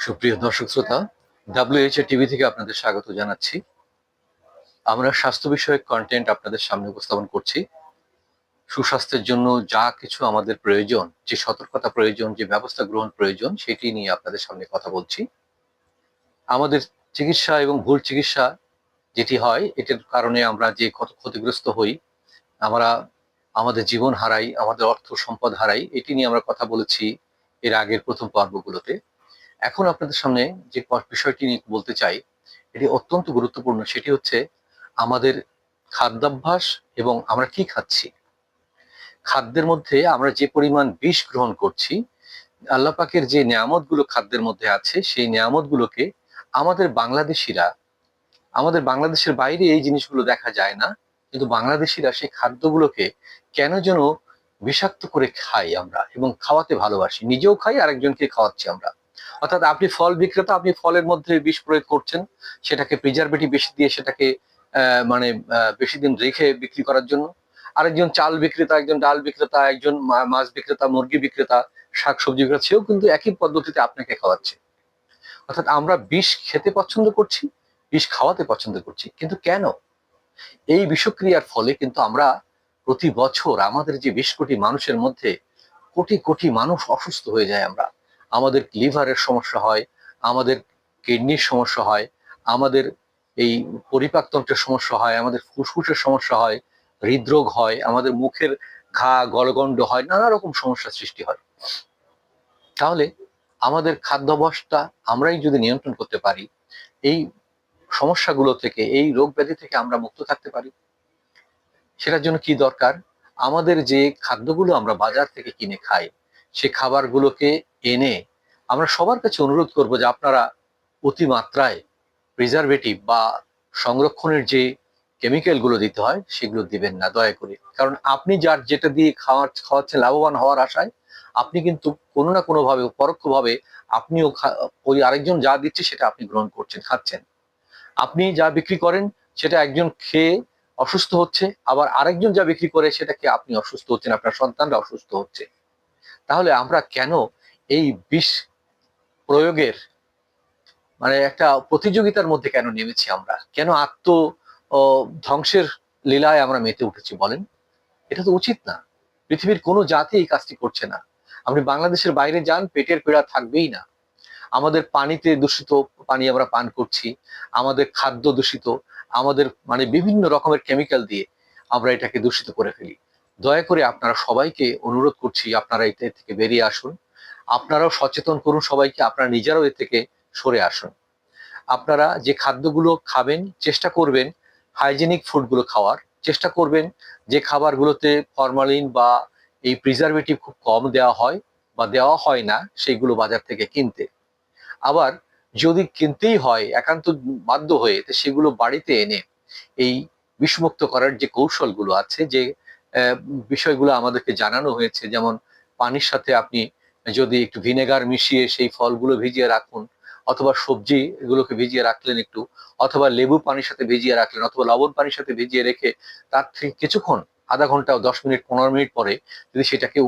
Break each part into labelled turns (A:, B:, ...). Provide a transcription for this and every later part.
A: সুপ্রিয় দর্শক শ্রোতা ডাব্লিউএইচএ টিভি থেকে আপনাদের স্বাগত জানাচ্ছি। আমরা স্বাস্থ্য বিষয়ক কন্টেন্ট আপনাদের সামনে উপস্থাপন করছি। সুস্বাস্থ্যের জন্য যা কিছু আমাদের প্রয়োজন, যে সতর্কতা প্রয়োজন, যে ব্যবস্থা গ্রহণ প্রয়োজন, সেটি নিয়ে আপনাদের সামনে কথা বলছি। আমাদের চিকিৎসা এবং ভুল চিকিৎসা যেটি হয়, এটার কারণে আমরা যে কত ক্ষতিগ্রস্ত হই, আমরা আমাদের জীবন হারাই, আমাদের অর্থ সম্পদ হারাই, এটি নিয়ে আমরা কথা বলেছি এর আগের প্রথম পর্বগুলোতে। এখন আপনাদের সামনে যে বিষয়টি নিয়ে বলতে চাই, এটি অত্যন্ত গুরুত্বপূর্ণ। সেটি হচ্ছে আমাদের খাদ্যাভ্যাস এবং আমরা কি খাচ্ছি। খাদ্যের মধ্যে আমরা যে পরিমাণ বিষ গ্রহণ করছি, আল্লাহ পাকের যে নিয়ামতগুলো খাদ্যের মধ্যে আছে, সেই নিয়ামত গুলোকে আমাদের বাংলাদেশিরা, আমাদের বাংলাদেশের বাইরে এই জিনিসগুলো দেখা যায় না, কিন্তু বাংলাদেশিরা সেই খাদ্যগুলোকে কেন যেন বিষাক্ত করে খাই আমরা এবং খাওয়াতে ভালোবাসি। নিজেও খাই, আরেকজনকে খাওয়াচ্ছি আমরা। অর্থাৎ আপনি ফল বিক্রেতা, আপনি ফলের মধ্যে বিষ প্রয়োগ করছেন, সেটাকে প্রিজারভেটিভ বেশি দিয়ে সেটাকে মানে বেশি দিন রেখে বিক্রি করার জন্য। আরেকজন চাল বিক্রেতা, একজন ডাল বিক্রেতা, একজন মাছ বিক্রেতা, মুরগি বিক্রেতা, শাকসবজি বিক্রেতা, সেও কিন্তু একই পদ্ধতিতে আপনাকে খাওয়াচ্ছে। অর্থাৎ আমরা বিষ খেতে পছন্দ করছি, বিষ খাওয়াতে পছন্দ করছি, কিন্তু কেন? এই বিষক্রিয়ার ফলে কিন্তু আমরা প্রতি বছর আমাদের যে বিশ কোটি মানুষের মধ্যে কোটি কোটি মানুষ অসুস্থ হয়ে যায় আমরা। আমাদের লিভারের সমস্যা হয়, আমাদের কিডনির সমস্যা হয়, আমাদের এই পরিপাকতন্ত্রের সমস্যা হয়, আমাদের ফুসফুসের সমস্যা হয়, হৃদরোগ হয়, আমাদের মুখের ঘা, গলগণ্ড হয়, নানা রকম সমস্যার সৃষ্টি হয়। তাহলে আমাদের খাদ্যাভ্যাসটা আমরাই যদি নিয়ন্ত্রণ করতে পারি, এই সমস্যাগুলো থেকে, এই রোগ ব্যাধি থেকে আমরা মুক্ত থাকতে পারি। সেটার জন্য কি দরকার? আমাদের যে খাদ্যগুলো আমরা বাজার থেকে কিনে খাই সে খাবারগুলোকে এনে আমরা সবার কাছে অনুরোধ করব যে আপনারা অতিমাত্রায় প্রিজারভেটিভ বা সংরক্ষণের যে কেমিক্যালগুলো দিতে হয়, সেগুলো দিবেন না, দয়া করে। কারণ আপনি যার যেটা দিয়ে খাওয়ার খাওয়াচ্ছেন লাভবান হওয়ার আশায়, আপনি কিন্তু কোনো না কোনোভাবে, পরোক্ষভাবে আপনিও ওই আরেকজন যা দিচ্ছে সেটা আপনি গ্রহণ করছেন, খাচ্ছেন। আপনি যা বিক্রি করেন, সেটা একজন খেয়ে অসুস্থ হচ্ছে, আবার আরেকজন যা বিক্রি করে, সেটাকে আপনি অসুস্থ হচ্ছেন, আপনার সন্তানরা অসুস্থ হচ্ছে। তাহলে আমরা কেন এই বিষ প্রয়োগের মানে একটা প্রতিযোগিতার মধ্যে কেন নেমেছি আমরা? কেন আত্ম ধ্বংসের লীলায় আমরা মেতে উঠেছি বলেন? এটা তো উচিত না। পৃথিবীর কোনো জাতি এই কাজটি করছে না। আপনি বাংলাদেশের বাইরে যান, পেটের পীড়া থাকবেই না। আমাদের পানিতে দূষিত পানি আমরা পান করছি, আমাদের খাদ্য দূষিত, আমাদের মানে বিভিন্ন রকমের কেমিক্যাল দিয়ে আমরা এটাকে দূষিত করে ফেলি। দয়া করে আপনারা সবাইকে অনুরোধ করছি আপনারা এতে থেকে বেরিয়ে আসুন। আপনারাও সচেতন করুন সবাইকে, আপনারা নিজেরাও এ থেকে সরে আসুন। আপনারা যে খাদ্যগুলো খাবেন, চেষ্টা করবেন হাইজেনিক ফুডগুলো খাওয়ার। চেষ্টা করবেন যে খাবারগুলোতে ফরমালিন বা এই প্রিজারভেটিভ খুব কম দেওয়া হয় বা দেওয়া হয় না, সেইগুলো বাজার থেকে কিনতে। আবার যদি কিনতেই হয়, একান্ত বাধ্য হয়ে সেগুলো বাড়িতে এনে এই বিষমুক্ত করার যে কৌশলগুলো আছে, যে বিষয়গুলো আমাদেরকে জানানো হয়েছে। যেমন পানির সাথে আপনি যদি একটু ভিনেগার মিশিয়ে সেই ফলগুলো ভিজিয়ে রাখুন, অথবা সবজি এগুলোকে ভিজিয়ে রাখলেন একটু, অথবা লেবু পানির সাথে ভিজিয়ে রাখলেন, অথবা লবণ পানির সাথে ভিজিয়ে রেখে তার থেকে কিছুক্ষণ, আধা ঘণ্টা দশ মিনিট, পনেরো মিনিট পরে যদি সেটাকে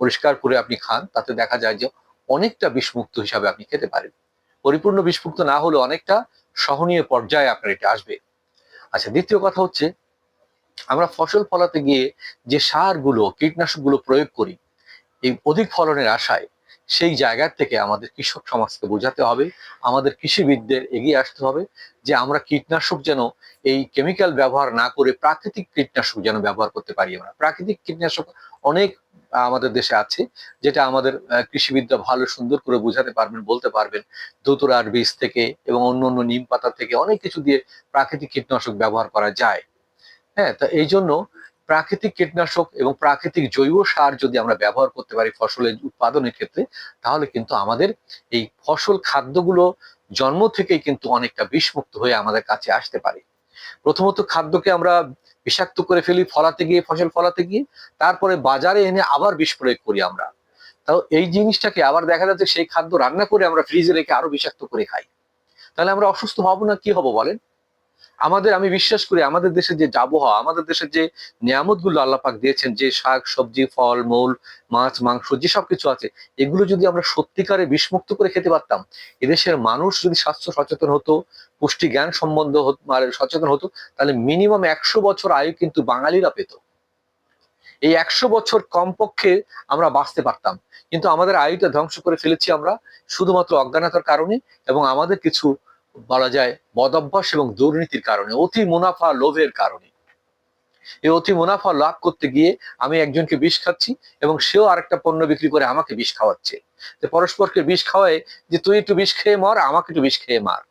A: পরিষ্কার করে আপনি খান, তাতে দেখা যায় যে অনেকটা বিষমুক্ত হিসাবে আপনি খেতে পারেন। পরিপূর্ণ বিষমুক্ত না হলে অনেকটা সহনীয় পর্যায়ে আপনার এটা আসবে। আচ্ছা দ্বিতীয় কথা হচ্ছে আমরা ফসল ফলাতে গিয়ে যে সারগুলো, কীটনাশকগুলো প্রয়োগ করি, এই অধিক ফলনের আশায় সেই জায়গা থেকে আমাদের কৃষক সমাজকে বোঝাতে হবে, আমাদের কৃষিবিদদের এগিয়ে আসতে হবে যে আমরা কীটনাশক যেন এই কেমিক্যাল ব্যবহার না করে প্রাকৃতিক কীটনাশক যেন ব্যবহার করতে পারি আমরা। প্রাকৃতিক কীটনাশক অনেক আমাদের দেশে আছে, যেটা আমাদের কৃষিবিদরা ভালো সুন্দর করে বোঝাতে পারবেন, বলতে পারবেন। দোতরার বীজ থেকে এবং অন্য অন্য নিম পাতা থেকে অনেক কিছু দিয়ে প্রাকৃতিক কীটনাশক ব্যবহার করা যায়। হ্যাঁ তা এই জন্য প্রাকৃতিক কীটনাশক এবং প্রাকৃতিক জৈব সার যদি আমরা ব্যবহার করতে পারি ফসলের উৎপাদনের ক্ষেত্রে, তাহলে কিন্তু আমাদের এই ফসল খাদ্যগুলো জন্ম থেকেই কিন্তু অনেকটা বিষমুক্ত হয়ে আমাদের কাছে আসতে পারে। প্রথমত খাদ্যকে আমরা বিষাক্ত করে ফেলি ফলাতে গিয়ে, ফসল ফলাতে গিয়ে, তারপরে বাজারে এনে আবার বিষ প্রয়োগ করি আমরা। তাও এই জিনিসটাকে আবার দেখা যাচ্ছে সেই খাদ্য রান্না করে আমরা ফ্রিজে রেখে আরও বিষাক্ত করে খাই। তাহলে আমরা অসুস্থ হব না, কি হব বলেন? আমাদের, আমি বিশ্বাস করি আমাদের দেশে যে আবহাওয়া আমাদের দেশের যে নিয়ামতগুলো আল্লাহ পাক দিয়েছেন, যে শাক, সবজি, ফল, মূল, মাছ, মাংস যেসব কিছু আছে, এগুলো যদি আমরা সত্যিকারে বিষমুক্ত করে খেতে পারতাম, এদেশের মানুষ যদি স্বাস্থ্য সচেতন হতো, পুষ্টি জ্ঞান সম্বন্ধ মানে সচেতন হতো, তাহলে মিনিমাম একশো বছর আয়ু কিন্তু বাঙালিরা পেত। এই একশো বছর কমপক্ষে আমরা বাঁচতে পারতাম। কিন্তু আমাদের আয়ুটা ধ্বংস করে ফেলেছি আমরা, শুধুমাত্র অজ্ঞানতার কারণে এবং আমাদের কিছু বলা যায়, বদভ্যাস এবং দুর্নীতির কারণে, অতি মুনাফা লোভের কারণে। এই অতি মুনাফা লাভ করতে গিয়ে আমি একজনকে বিষ খাচ্ছি এবং সেও আরেকটা পণ্য বিক্রি করে আমাকে বিষ খাওয়াচ্ছে। পরস্পরকে বিষ খাওয়ায় যে, তুই একটু বিষ খেয়ে মর, আমাকে একটু বিষ খেয়ে মার।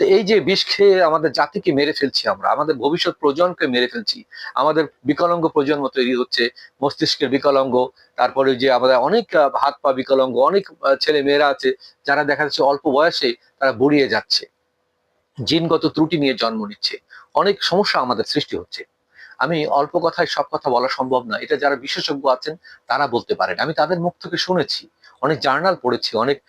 A: তো এই যে বিষ খেয়ে আমাদের জাতিকে মেরে ফেলছি আমরা, আমাদের ভবিষ্যৎ প্রজন্মকে মেরে ফেলছি, আমাদের বিকলাঙ্গ প্রজন্ম তৈরি হচ্ছে, মস্তিষ্কের বিকলাঙ্গ, তারপরে যে আমাদের অনেক হাত পা বিকলাঙ্গ, অনেক ছেলে মেয়েরা আছে, যারা দেখা যাচ্ছে অল্প বয়সে তারা বুড়িয়ে যাচ্ছে, জিনগত ত্রুটি নিয়ে জন্ম নিচ্ছে, অনেক সমস্যা আমাদের সৃষ্টি হচ্ছে। আমি অল্প কথায় সব কথা বলা সম্ভব না এটা যারা বিশেষজ্ঞ আছেন তারা বলতে পারেন, আমি তাদের মুখ থেকে শুনেছি। অনেক জার্নাল পড়েছি, অনেক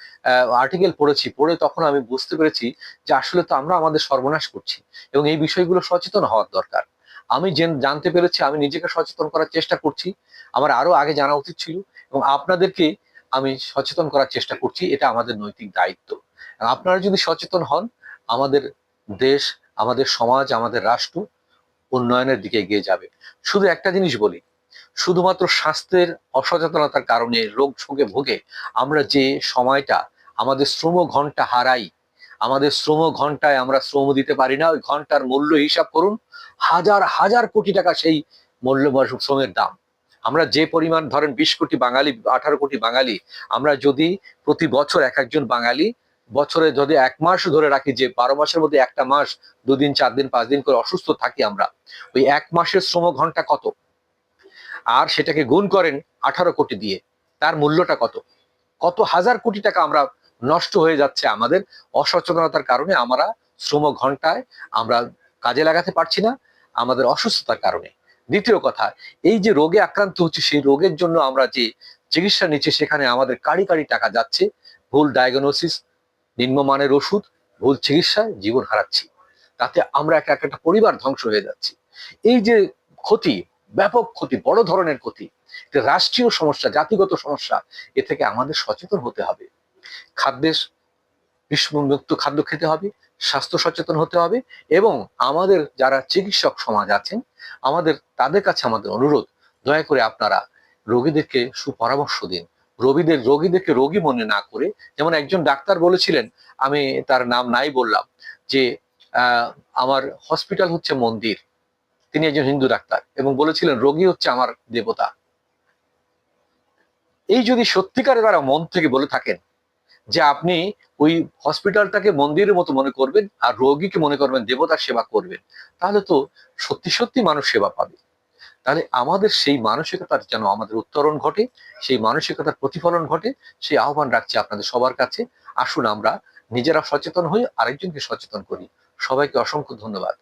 A: আর্টিকেল পড়েছি, পড়ে তখন আমি বুঝতে পেরেছি যে আসলে তো আমরা আমাদের সর্বনাশ করছি এবং এই বিষয়গুলো সচেতন হওয়ার দরকার। আমি জেন- জানতে পেরেছি, আমি নিজেকে সচেতন করার চেষ্টা করছি, আমার আরও আগে জানা উচিত ছিল এবং আপনাদেরকে আমি সচেতন করার চেষ্টা করছি, এটা আমাদের নৈতিক দায়িত্ব। আপনারা যদি সচেতন হন, আমাদের দেশ, আমাদের সমাজ, আমাদের রাষ্ট্র উন্নয়নের দিকে এগিয়ে যাবে। শুধু একটা জিনিস বলি শুধুমাত্র স্বাস্থ্যের অসচেতনতার কারণে রোগ শোকে ভোগে আমরা যে সময়টা আমাদের শ্রম ঘণ্টা হারাই, আমাদের শ্রম ঘন্টায় আমরা শ্রম দিতে পারি না, ওই ঘণ্টার মূল্য হিসাব করুন, হাজার হাজার কোটি টাকা সেই মূল্য শ্রমের দাম। আমরা যে পরিমাণ ধরেন বিশ কোটি বাঙালি, আঠারো কোটি বাঙালি, আমরা যদি প্রতি বছর এক একজন বাঙালি, বছরে যদি এক মাস ধরে রাখি যে বারো মাসের মধ্যে একটা মাস, দুদিন চার দিন পাঁচ দিন করে অসুস্থ থাকি আমরা, ওই এক মাসের শ্রম ঘণ্টা কত? আর সেটাকে গুণ করেন আঠারো কোটি দিয়ে। তার মূল্যটা কত? কত হাজার কোটি টাকা আমরা নষ্ট হয়ে যাচ্ছে আমাদের অসচেতনতার কারণে আমরা শ্রম ঘন্টায় আমরা কাজে লাগাতে পারছি না, আমাদের অসুস্থতার কারণে। দ্বিতীয় কথা, এই যে রোগে আক্রান্ত হচ্ছে, সেই রোগের জন্য আমরা যে চিকিৎসা নিচ্ছি, সেখানে আমাদের কাড়ি কাড়ি টাকা যাচ্ছে। ভুল ডায়াগনোসিস নিম্নমানের ওষুধ, ভুল চিকিৎসায় জীবন হারাচ্ছি। তাতে আমরা একটা একটা পরিবার ধ্বংস হয়ে যাচ্ছি। এই যে ক্ষতি ব্যাপক ক্ষতি, বড় ধরনের ক্ষতি। এটা রাষ্ট্রীয় সমস্যা, জাতিগত সমস্যা, এ থেকে আমাদের সচেতন হতে হবে। খাদ্যের বিষমুক্ত খাদ্য খেতে হবে, স্বাস্থ্য সচেতন হতে হবে এবং আমাদের যারা চিকিৎসক সমাজ আছেন, আমাদের, তাদের কাছে আমাদের অনুরোধ, দয়া করে আপনারা রোগীদেরকে সুপরামর্শ দিন। রোগীদের, রোগীদেরকে রোগী মনে না করে, যেমন একজন ডাক্তার বলেছিলেন, আমি তার নাম নাই বললাম, যে আমার হসপিটাল হচ্ছে মন্দির। তিনি একজন হিন্দু ডাক্তার এবং বলেছিলেন, রোগী হচ্ছে আমার দেবতা। এই যদি সত্যিকারে তারা মন থেকে বলে থাকেন যে আপনি ওই হসপিটালটাকে মন্দিরের মতো মনে করবেন আর রোগীকে মনে করবেন দেবতার সেবা করবেন, তাহলে তো সত্যি সত্যি মানুষ সেবা পাবে। তাহলে আমাদের সেই মানসিকতার যেন আমাদের উত্তরণ ঘটে, সেই মানসিকতার প্রতিফলন ঘটে, সেই আহ্বান রাখছি আপনাদের সবার কাছে। আসুন আমরা নিজেরা সচেতন হই, আরেকজনকে সচেতন করি। সবাইকে অসংখ্য ধন্যবাদ।